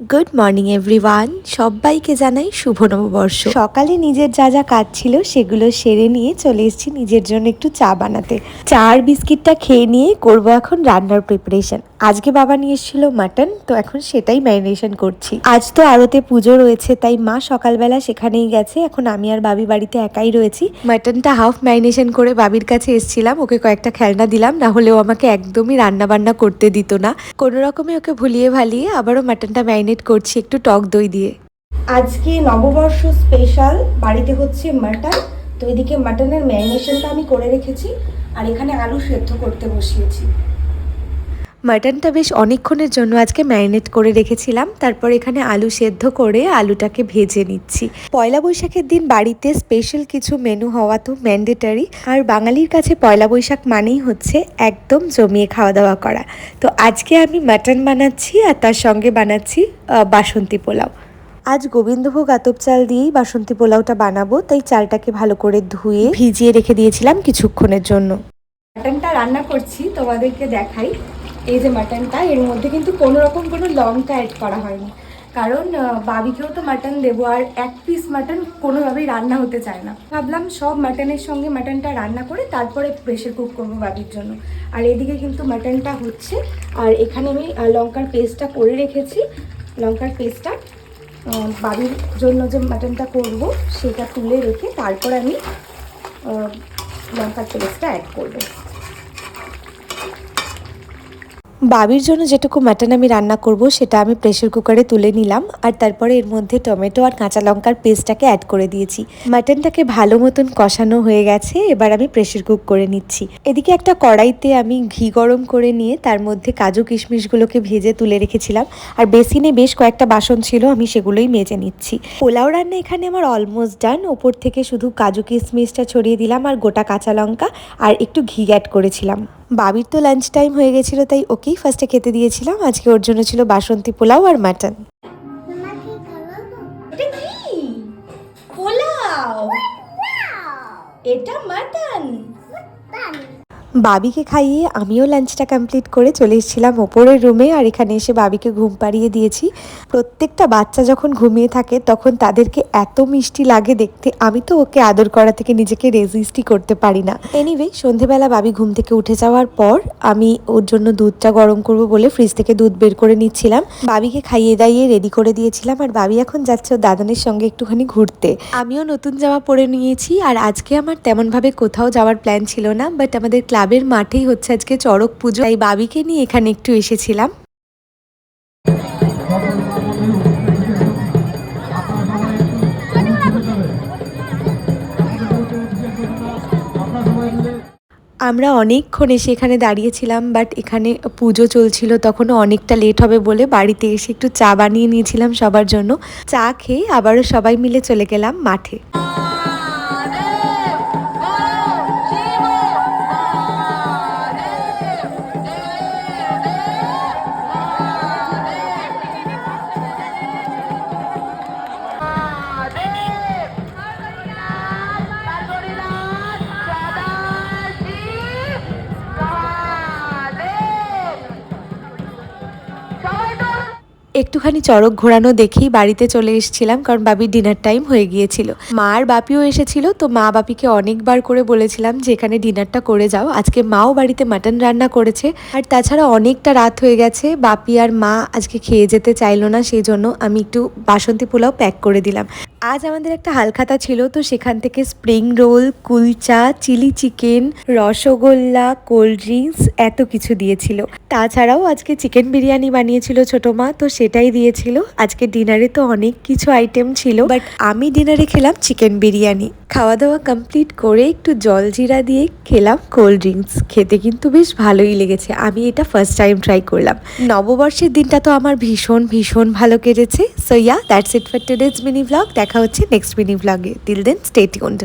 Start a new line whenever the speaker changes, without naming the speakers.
Good morning everyone সবাইকে জানাই শুভ নববর্ষ। সকালে নিজের যা যা কাজ ছিল সেগুলো সেরে নিয়ে চলে এসেছি নিজের জন্য একটু চা বানাতে। চা আর বিস্কিটটা খেয়ে নিয়ে করব এখন রান্নার প্রিপারেশন আজকে বাবা নিয়ে এসেছিল মাটন, তো এখন সেটাই ম্যারিনেশন করছি। আজ তো আরতে পুজো রয়েছে, তাই মা সকালবেলা সেখানেই গেছে। এখন আমি আর বাবি বাড়িতে একাই রয়েছি। মাটনটা হাফ ম্যারিনেশন করে বাবির কাছে এসেছিলাম, ওকে কয়েকটা খেলনা দিলাম, না হলে ও আমাকে একদমই রান্না বান্না করতে দিত না। কোনো রকমে ওকে ভুলিয়ে ভালিয়ে আবারও মাটনটা ম্যারিনেট করছি একটু টক দই দিয়ে।
আজকে নববর্ষ স্পেশাল, বাড়িতে হচ্ছে মাটন, তো এদিকে মাটনের ম্যারিনেশনটা আমি করে রেখেছি, আর এখানে আলু সেদ্ধ করতে বসিয়েছি।
মাটনটা বেশ অনেকক্ষণের জন্য আজকে ম্যারিনেট করে রেখেছিলাম। তারপর এখানে আলু সেদ্ধ করে আলুটাকে ভেজে নিচ্ছি। পয়লা বৈশাখের দিন বাড়িতে স্পেশাল কিছু মেনু হওয়া তো ম্যান্ডেটারি আর বাঙালির কাছে পয়লা বৈশাখ মানেই হচ্ছে একদম জমিয়ে খাওয়া দাওয়া করা। তো আজকে আমি মাটন বানাচ্ছি আর তার সঙ্গে বানাচ্ছি বাসন্তী পোলাও। আজ গোবিন্দভোগ আতপ চাল দিয়েই বাসন্তী পোলাওটা বানাবো, তাই চালটাকে ভালো করে ধুয়ে ভিজিয়ে রেখে দিয়েছিলাম কিছুক্ষণের জন্য।
মাটনটা রান্না করছি, তোমাদেরকে দেখাই। এই যে মাটনটা এর মধ্যে কিন্তু কোনো রকম কোনো লঙ্কা অ্যাড করা হয়নি। কারণ বাবিকেও তো মাটন দেবো, আর এক পিস মাটন কোনোভাবেই রান্না হতে চায় না। ভাবলাম সব মাটনের সঙ্গে মাটনটা রান্না করে তারপরে প্রেশার কুক করব বাবির জন্য। আর এদিকে কিন্তু মাটনটা হচ্ছে, আর এখানে আমি লঙ্কার পেস্টটা করে রেখেছি। লঙ্কার পেস্টটা বাবির জন্য যে মাটনটা করব, সেটা তুলে রেখে তারপর আমি লঙ্কার পেস্টটা অ্যাড করব।
বাবির জন্য যেটুকু মাটন আমি রান্না করব, সেটা আমি প্রেশার কুকারে তুলে নিলাম। আর তারপরে এর মধ্যে টমেটো আর কাঁচা লঙ্কার পেস্টটাকে অ্যাড করে দিয়েছি। মাটনটাকে ভালো মতন কষানো হয়ে গেছে, এবার আমি প্রেশার কুক করে নিচ্ছি। এদিকে একটা কড়াইতে আমি ঘি গরম করে নিয়ে, তার মধ্যে কাজু কিশমিশগুলোকে ভেজে তুলে রেখেছিলাম। আর বেসিনে বেশ কয়েকটা বাসন ছিল, আমি সেগুলোই মেজে নিচ্ছি। পোলাও রান্না এখানে আমার অলমোস্ট ডান ওপর থেকে শুধু কাজু কিশমিশটা ছড়িয়ে দিলাম, আর গোটা কাঁচা লঙ্কা, আর একটু ঘি অ্যাড করেছিলাম। বাবির তো লাঞ্চ টাইম হয়ে গেছিল তাই ওকেই ফার্স্টে খেতে দিয়েছিলাম। আজকে ওর জন্য ছিল বাসন্তী পোলাও আর মাটন
এটা এটা মাটন
বাবিকে খাইয়ে আমিও লাঞ্চটা কমপ্লিট করে চলে এসেছিলাম ওপরের রুমে আর এখানে এসে বাবিকে ঘুম পাড়িয়ে দিয়েছি। প্রত্যেকটা বাচ্চা যখন ঘুমিয়ে থাকে, তখন তাদেরকে এত মিষ্টি লাগে দেখতে। আমি তো ওকে আদর করা থেকে নিজেকে রেজিস্টই করতে পারি না। এনিওয়ে সন্ধেবেলা বাবি ঘুম থেকে উঠে যাওয়ার পর আমি ওর জন্য দুধটা গরম করব বলে ফ্রিজ থেকে দুধ বের করে নিচ্ছিলাম। বাবিকে খাইয়ে দাইয়ে রেডি করে দিয়েছিলাম, আর বাবি এখন যাচ্ছে ওর দাদানের সঙ্গে একটুখানি ঘুরতে। আমিও নতুন জামা পরে নিয়েছি, আর আজকে আমার তেমনভাবে কোথাও যাওয়ার প্ল্যান ছিল না বাট আমাদের ক্লাবের মাঠেই হচ্ছে আজকে চড়ক পুজো। তাই বাবিকে নিয়ে এখানে একটু এসেছিলাম। আমরা অনেকক্ষণ এসে এখানে দাঁড়িয়েছিলাম বাট এখানে পুজো চলছিল, তখনও অনেকটা লেট হবে বলে বাড়িতে এসে একটু চা বানিয়ে নিয়েছিলাম সবার জন্য। চা খেয়ে আবারও সবাই মিলে চলে গেলাম মাঠে। একটুখানি চড়ক ঘোরানো দেখেই বাড়িতে চলে এসেছিলাম কারণ বাবির ডিনার টাইম হয়ে গিয়েছিল। মা আর বাপিও এসেছিল, তো মা বাপিকে অনেকবার করে বলেছিলাম যে, এখানে ডিনারটা করে যাও। আজকে মাও বাড়িতে মাটন রান্না করেছে। আর তাছাড়া অনেকটা রাত হয়ে গেছে, বাপি আর মা আজকে খেয়ে যেতে চাইলো না, সেই জন্য আমি একটু বাসন্তী পোলাও প্যাক করে দিলাম। আজ আমাদের একটা হালখাতা ছিল, তো সেখান থেকে spring roll kulcha chilli chicken rasgulla cold drinks এত কিছু দিয়েছিল। তাছাড়াও আজকে চিকেন বিরিয়ানি বানিয়েছিল ছোট মা, তো সেটাই দিয়েছিল। আজকে ডিনারে তো অনেক কিছু আইটেম ছিল বাট আমি ডিনারে খেলাম চিকেন বিরিয়ানি। খাওয়া দাওয়া কমপ্লিট করে একটু জল জিরা দিয়ে খেলাম কোল্ড ড্রিঙ্কস খেতে কিন্তু বেশ ভালোই লেগেছে। আমি এটা ফার্স্ট টাইম ট্রাই করলাম। নববর্ষের দিনটা তো আমার ভীষণ ভীষণ ভালো কেটেছে। So yeah that's it for today's mini vlog দেখা হচ্ছে নেক্সট মিনি ভ্লগে টিল দেন স্টে টিউন্ড